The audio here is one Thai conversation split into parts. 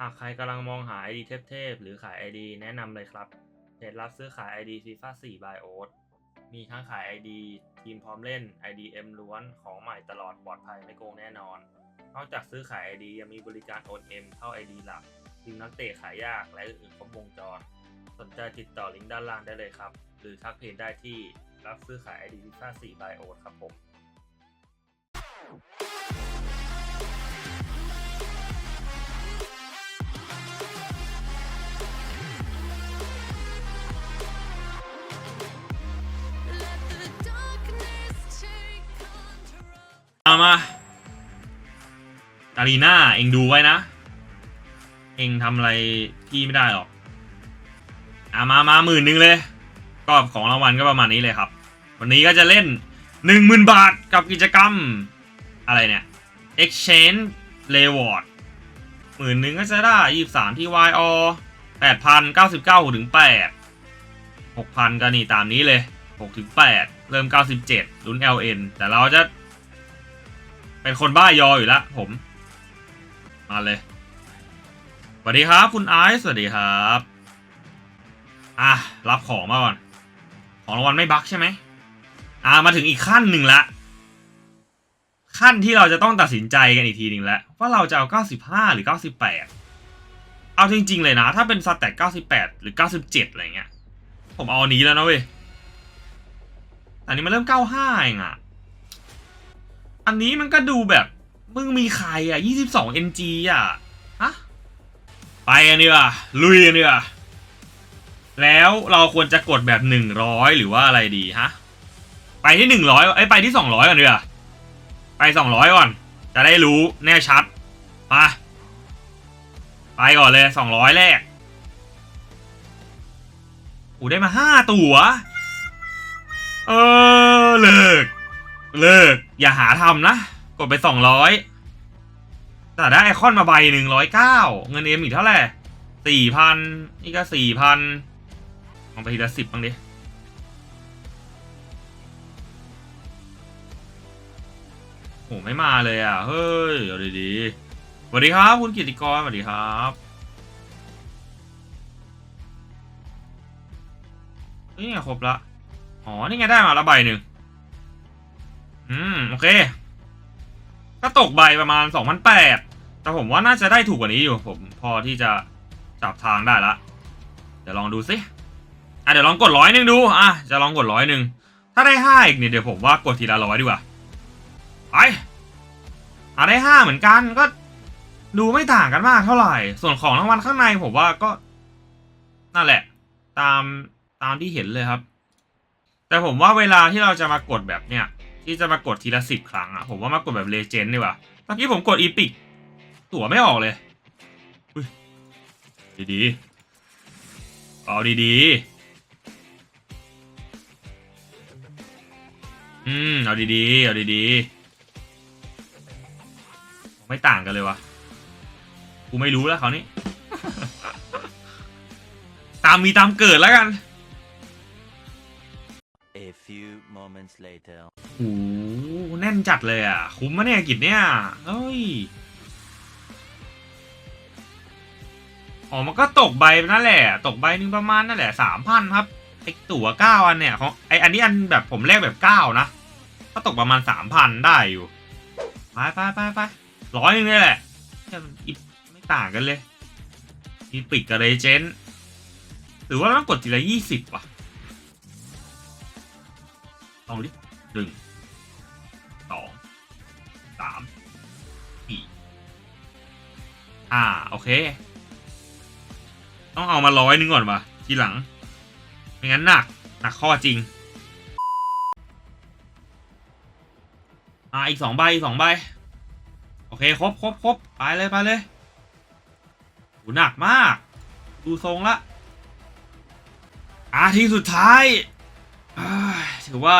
หากใครกำลังมองหา ID เทพๆหรือขาย ID แนะนำเลยครับเพจรับซื้อขาย ID FIFA 4 by Oat มีทั้งขาย ID ทีมพร้อมเล่น ID M ล้วนของใหม่ตลอดปลอดภัยไม่โกงแน่นอน นอกจากซื้อขาย ID ยังมีบริการโอน M เข้า ID หลักทีมนักเตะขายยากและอื่นๆครบวงจร สนใจติดต่อลิงก์ด้านล่างได้เลยครับ หรือทักเพจได้ที่รับซื้อขาย ID FIFA 4 by Oat ครับผม มามาอารีนาเองดูไว้นะ เองทำอะไรพี่ไม่ได้หรอกอะมามาหมื่นหนึ่งเลย ก็ของรางวัลก็ประมาณนี้เลยครับ วันนี้ก็จะเล่นหนึ่งหมื่นบาทกับกิจกรรม อะไรเนี่ย exchange reward หมื่นหนึ่งก็จะได้ยี่สามที่ YO แปดพันเก้าสิบเก้าถึงแปดหกพันก็นี่ตามนี้เลยหกถึงแปดเริ่มเก้าสิบเจ็ดลุ้น LN แต่เราจะ เป็นคนบ้ายออยู่แล้วผม มาเลยสวัสดีครับ คุณไอซ์สวัสดีครับ อะรับของมาก่อน ของรางวัลไม่บั๊กใช่ไหมอ่ามาถึงอีกขั้นหนึ่งละขั้นที่เราจะต้องตัดสินใจกันอีกทีหนึ่งแล้วว่าเราจะเอา 95 หรือ 98 เอาจริง ๆ เลยนะ ถ้าเป็นสแต็ก98 หรือ 97 อะไรเงี้ย ผมเอาอันนี้แล้วนะเว้ย อันนี้มันเริ่ม 95เองอะ อันนี้มันก็ดูแบบ มึงมีใครอะ 22 NG อะ ฮะ ไปกันดีกว่าลุยกันดีกว่าแล้วเราควรจะกดแบบ 100 หรือว่าอะไรดีฮะ ไปที่ 100ไอ้ยไปที่ 200 ก่อนดีกว่าไป 200 ก่อน จะได้รู้แน่ชัดมาไปก่อนเลย 200 แรกอูได้มา 5 ตัว เออ เลิก เลิก อย่าหาทำนะ กดไปสองร้อยแต่ได้ไอคอนมาใบหนึ่งร้อยเก้าเงินเอ็มอีกเท่าไหร่สี่พันนี่ก็สี่พันลองไปทีละสิบบ้างดิโหไม่มาเลยอะ เฮ้ยเอาดีๆสวัสดีครับ คุณกิติกรสวัสดีครับนี่ไงครบละ อ๋อ นี่ไงได้มาละใบหนึ่ง อืม โอเคก็ตกใบประมาณสองพันแปดแต่ผมว่าน่าจะได้ถูกกว่านี้อยู่ผมพอที่จะจับทางได้ละ เดี๋ยวลองดูสิอะเดี๋ยวลองกดร้อยหนึ่งดูอะจะลองกดร้อยหนึ่งถ้าได้ห้าอีกเนี่ยเดี๋ยวผมว่ากดทีละร้อยดีกว่าไปอะได้ห้าเหมือนกันก็ดูไม่ต่างกันมากเท่าไหร่ ส่วนของรางวัลข้างในผมว่าก็ นั่นแหละ ตามตามที่เห็นเลยครับ แต่ผมว่าเวลาที่เราจะมากดแบบเนี้ย ที่จะมากดทีละสิบครั้งอะผมว่ามากดแบบเลเจนด์ดีกว่าเมื่อกี้ผมกดอีพิกตั๋วไม่ออกเลยอุ้ยดีๆเอาดีๆ อืม เอาดีๆ เอาดีๆ ไม่ต่างกันเลยวะกูไม่รู้แล้วเขานี่ตามมีตามเกิดแล้วกัน A few moments later. โอ้โหแน่นจัดเลยอะ คุ้มมะเนี่ยกิจเนี่ยเฮ้ยอ๋อมันก็ตกใบนั่นแหละ ตกใบหนึ่งประมาณนั่นแหละสามพันครับไอตั๋วเก้าอันเนี่ยของไออันนี้อันแบบผมแลกแบบเก้านะก็ตกประมาณสามพันได้อยู่ไปไปไปไปร้อยหนึงนี่แหละแค่ไม่ต่างกันเลยมีปิดกับเรเจนต์หรือว่าเราต้องกดทีละยี่สิบว่ะลองดิหนึ่ง อ่า โอเค ต้องเอามาร้อยนึงก่อนวะทีหลัง ไม่งั้นหนัก หนักข้อจริง อ่า อีกสองใบอีกสองใบ โอเค ครบครบครบไปเลยไปเลยโหหนักมาก ดูทรงละอาทีสุดท้ายถือว่า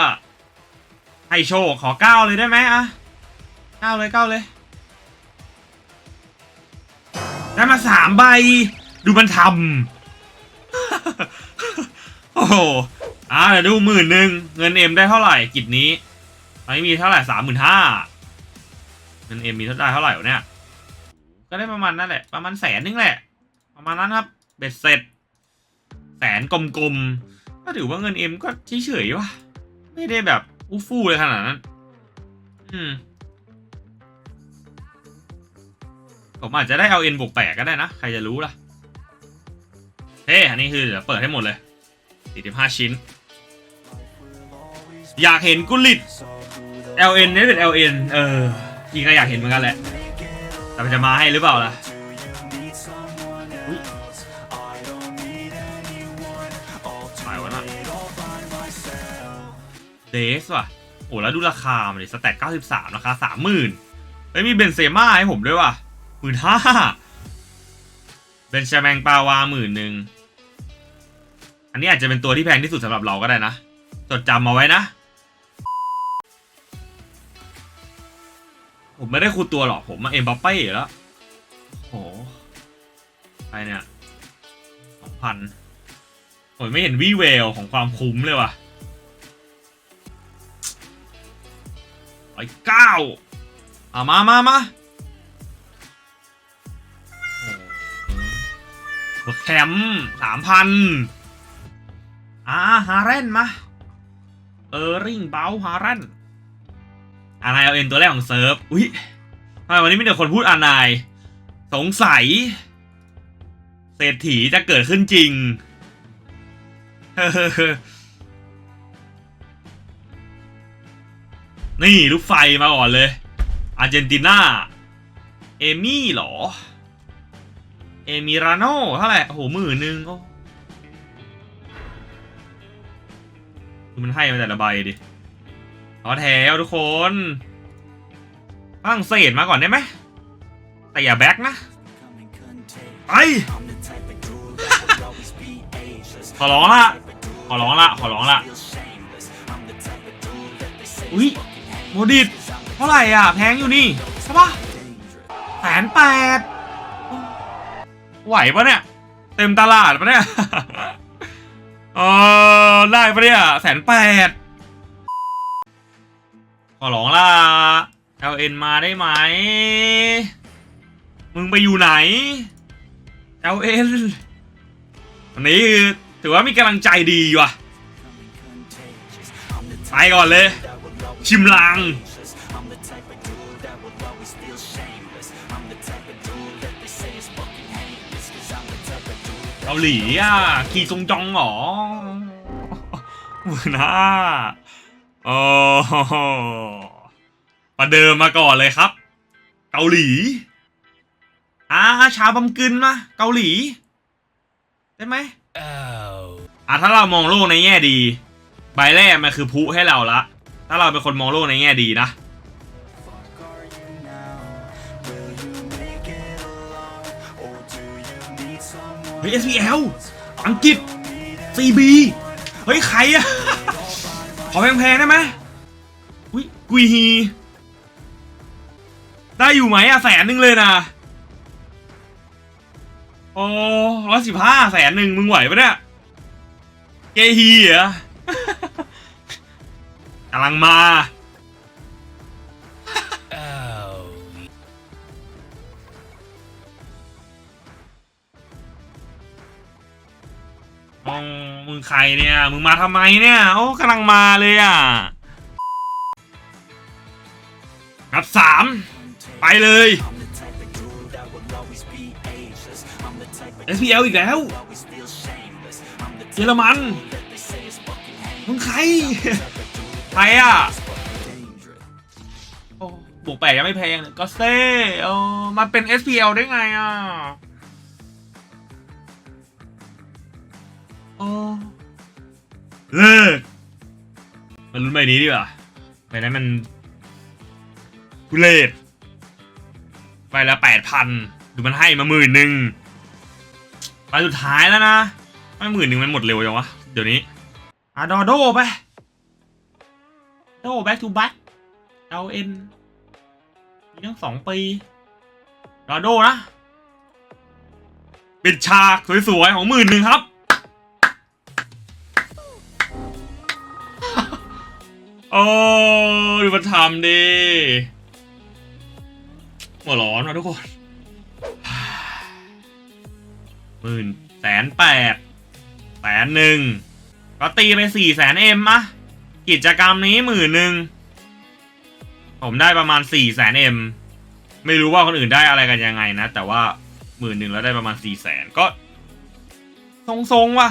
ให้โชคขอเก้าเลยได้ไหมอะเก้าเลยเก้าเลย ได้มาสามใบ ดูมันทำ โอ้โหอ่าเดี๋ยวดูหมื่นหนึ่งเงินเอ็มได้เท่าไหร่กิจนี้ตอนนี้มีเท่าไหร่สามหมื่นห้าเงินเอ็มมีเท่าได้เท่าไหร่เนี่ย ก็ได้ประมาณนั่นแหละ ประมาณแสนนึงแหละ ประมาณนั้นครับเบ็ดเสร็จ แสนกลมๆ ก็ถือว่าเงินเอ็มก็เฉยๆวะไม่ได้แบบอู้ฟู่เลยขนาดนั้น อืม ผมอาจจะได้เอาเอ็นบวกแปดก็ได้นะ ใครจะรู้ล่ะเฮ้อันนี้คือเดี๋ยวเปิดให้หมดเลย 45 ชิ้น อยากเห็นกุลิต LN เนี่เป็น LN เออจริงก็อยากเห็นเหมือนกันแหละ แต่มันจะมาให้หรือเปล่าล่ะอุ๊ยวะนะเดสว่ะ โอ้แล้วดูราคามันดิสแต็ก93 ราคา 30,000เฮ้ยมีเบนเซม่าให้ผมด้วยว่ะ มื่นห้าเบนชาแมงปาวาหมื่นหนึ่งอันนี้อาจจะเป็นตัวที่แพงที่สุดสำหรับเราก็ได้นะ จดจำมาไว้นะ ผมไม่ได้คูตัวหรอก ผมมาเอ็มบัปเป้อยู่แล้วโอ้หไปเนี่ยสองพันผมไม่เห็นวี่เวลของความคุ้มเลยว่ะร้อยเก้าอะมามามา แคมสามพันอ่าฮาเรนมา เออริงเบลฮาเรนอานายเอาเอ็นตัวแรกของเซิร์ฟ อุ้ยทำไมวันนี้มีแต่คนพูดอานาย สงสัย เศรษฐีจะเกิดขึ้นจริง นี่ลูกไฟมาก่อนเลย อาร์เจนตินา เอมี่เหรอ เอมิราโน่เท่าไหร่โอ้โหหมื่นหนึ่งโอ้ดูมันให้มาแต่ละใบดิท้อแถวทุกคนฝรั่งเศสมาก่อนได้ไหมแต่อย่าแบ็กนะไปขอร้องละขอร้องละขอร้องละอุ้ยโมดิตเท่าไหร่อะ แพงอยู่นี่ ใช่ปะแสนแปด ไหวปะเนี่ย เต็มตลาดปะเนี่ย เออได้ปะเนี่ยแสนแปดขอร้องล่ะ LN มาได้ไหม มึงไปอยู่ไหน LN วันนี้ถือว่ามีกำลังใจดีว่ะ ไปก่อนเลย ชิมลาง เกาหลีอะคีซงจองเหรอมือหน้าโอ้โหประเดิมมาก่อนเลยครับ เกาหลีอ่าชาวบำกึนมาเกาหลี ได้ไหมอะถ้าเรามองโลกในแง่ดี ใบแรกมันคือพุให้เราละ ถ้าเราเป็นคนมองโลกในแง่ดีนะ ฮ้ย SPL อังกฤษ CB เฮ้ย ใครอะขอแพงๆได้ไหมอุ้ยกุยฮี ได้อยู่ไหมอะแสนหนึ่งเลยนะโอ้ร้อยสิบห้าแสนหนึ่งมึงไหวปะเนี่ยเกฮีเหรอกำลังมา มองมึงใครเนี่ย มึงมาทำไมเนี่ย โอ้กำลังมาเลยอะนับสามไปเลย SPL อีกแล้ว เยอรมัน มึงใคร ใครอะโอ้บวกแปดยังไม่แพงเลยก็เซ่เออมันเป็น SPL ได้ไงอะ โอ้เลิกมันรุ่นใบนี้ดีกว่าใบนั้นมันกุเลตใบละแปดพันดูมันให้มาหมื่นหนึ่งใบสุดท้ายแล้วนะไม่หมื่นหนึ่งมันหมดเร็วจังวะ เดี๋ยวนี้อะดอโดไปโด back to back LN มีทั้งสองปีดอโดนะปิดฉากสวยๆของหมื่นหนึ่งครับ โอ้ดูมันทำดิหัวร้อนว่ะทุกคนหมื่นแสนแปดแสนหนึ่งก็ตีไปสี่แสนเอ็มอะกิจกรรมนี้หมื่นหนึ่งผมได้ประมาณสี่แสนเอ็มไม่รู้ว่าคนอื่นได้อะไรกันยังไงนะ แต่ว่าหมื่นหนึ่งแล้วได้ประมาณสี่แสนก็ ทรงๆว่ะ